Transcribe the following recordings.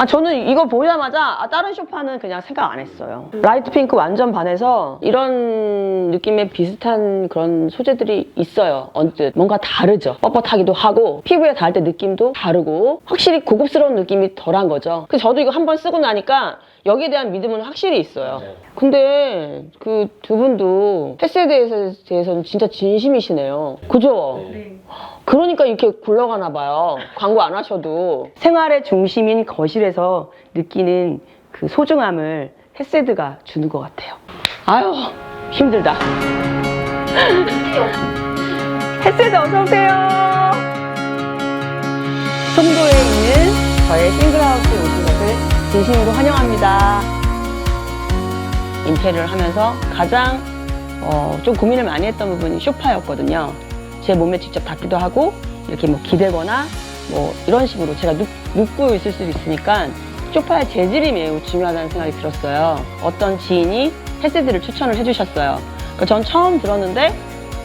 아 저는 이거 보자마자 아, 다른 쇼파는 그냥 생각 안 했어요. 라이트 핑크 완전 반해서 이런 느낌의 비슷한 그런 소재들이 있어요. 언뜻 뭔가 다르죠. 뻣뻣하기도 하고 피부에 닿을 때 느낌도 다르고 확실히 고급스러운 느낌이 덜한 거죠. 그래서 저도 이거 한번 쓰고 나니까 여기에 대한 믿음은 확실히 있어요. 근데 그 두 분도 햇세대에 대해서는 진짜 진심이시네요. 그죠? 그러니까 이렇게 굴러가나 봐요. 광고 안 하셔도. 생활의 중심인 거실에서 느끼는 그 소중함을 햇세드가 주는 것 같아요. 아유, 힘들다. 햇세드 어서오세요. 송도에 있는 저의 것을 진심으로 환영합니다. 인테리어를 하면서 가장 어, 좀 고민을 많이 했던 부분이 쇼파였거든요. 제 몸에 직접 닿기도 하고 이렇게 뭐 기대거나 뭐 이런 식으로 제가 눕, 눕고 있을 수도 있으니까 쇼파의 재질이 매우 중요하다는 생각이 들었어요. 어떤 지인이 헬세드를 추천을 해주셨어요. 그전 처음 들었는데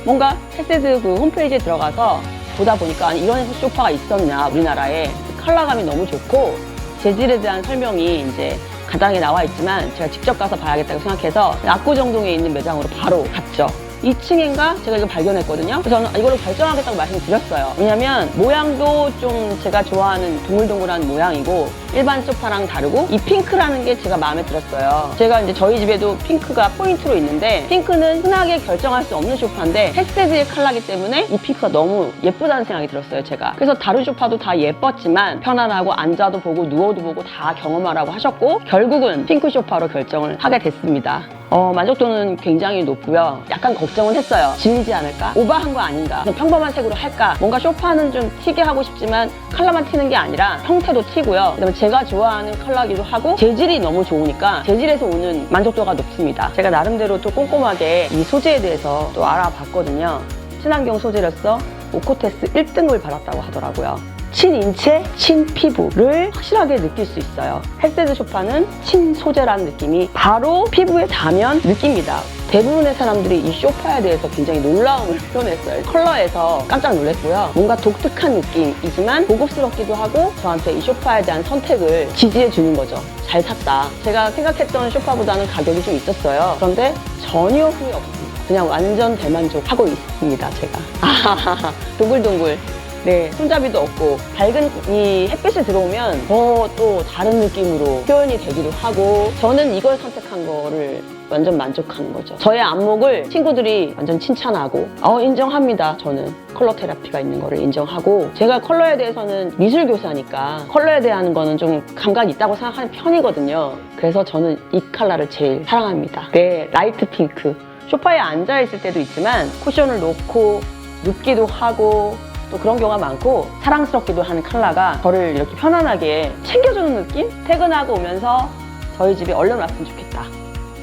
뭔가 헬세드 그 홈페이지에 들어가서 보다 보니까 아니, 이런 쇼파가 있었냐 우리나라에 컬러감이 너무 좋고 재질에 대한 설명이 이제 간단하게 나와 있지만 제가 직접 가서 봐야겠다고 생각해서 압구정동에 있는 매장으로 바로 갔죠. 2층인가 제가 이거 발견했거든요. 그래서 저는 이걸로 결정하겠다고 말씀드렸어요. 왜냐면 모양도 좀 제가 좋아하는 동글동글한 모양이고 일반 소파랑 다르고 이 핑크라는 게 제가 마음에 들었어요. 제가 이제 저희 집에도 핑크가 포인트로 있는데 핑크는 흔하게 결정할 수 없는 소파인데 헬스테드의 컬러기 때문에 이 핑크가 너무 예쁘다는 생각이 들었어요, 제가. 그래서 다른 소파도 다 예뻤지만 편안하고 앉아도 보고 누워도 보고 다 경험하라고 하셨고 결국은 핑크 소파로 결정을 하게 됐습니다. 어, 만족도는 굉장히 높고요. 약간 걱정은 했어요. 질리지 않을까? 오버한 거 아닌가? 평범한 색으로 할까? 뭔가 소파는 좀 튀게 하고 싶지만 컬러만 튀는 게 아니라 형태도 튀고요. 그다음에 제가 좋아하는 컬러기도 하고 재질이 너무 좋으니까 재질에서 오는 만족도가 높습니다. 제가 나름대로 또 꼼꼼하게 이 소재에 대해서 또 알아봤거든요. 친환경 소재로서 오코테스 1등을 받았다고 하더라고요. 친인체, 친피부를 확실하게 느낄 수 있어요. 헬세드 쇼파는 친소재라는 느낌이 바로 피부에 닿으면 느낍니다. 대부분의 사람들이 이 쇼파에 대해서 굉장히 놀라움을 표현했어요. 컬러에서 깜짝 놀랐고요. 뭔가 독특한 느낌이지만 고급스럽기도 하고 저한테 이 쇼파에 대한 선택을 지지해 주는 거죠. 잘 샀다. 제가 생각했던 쇼파보다는 가격이 좀 있었어요. 그런데 전혀 후회 없습니다. 그냥 완전 대만족하고 있습니다, 제가. 아하하하. 동글동글. 네, 손잡이도 없고 밝은 이 햇빛이 들어오면 더 또 다른 느낌으로 표현이 되기도 하고 저는 이걸 선택한 거를 완전 만족한 거죠. 저의 안목을 친구들이 완전 칭찬하고 어 인정합니다. 저는 컬러 테라피가 있는 거를 인정하고 제가 컬러에 대해서는 미술 교사니까 컬러에 대한 거는 좀 감각이 있다고 생각하는 편이거든요. 그래서 저는 이 컬러를 제일 사랑합니다. 네, 라이트 핑크. 소파에 앉아 있을 때도 있지만 쿠션을 놓고 눕기도 하고 또 그런 경우가 많고 사랑스럽기도 하는 컬러가 저를 이렇게 편안하게 챙겨주는 느낌? 퇴근하고 오면서 저희 집에 얼른 왔으면 좋겠다.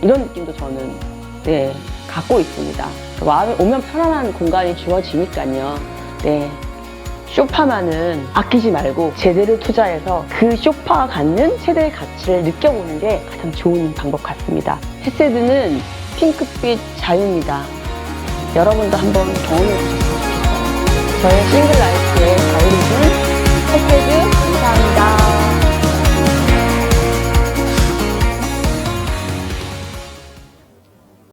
이런 느낌도 저는 네 갖고 있습니다. 와- 오면 편안한 공간이 주어지니까요. 네. 쇼파만은 아끼지 말고 제대로 투자해서 그 쇼파가 갖는 최대의 가치를 느껴보는 게 가장 좋은 방법 같습니다. 헤세드는 핑크빛 자유입니다. 여러분도 한번 경험해 좋겠어요. 저의 싱글 라이프의 자유리즘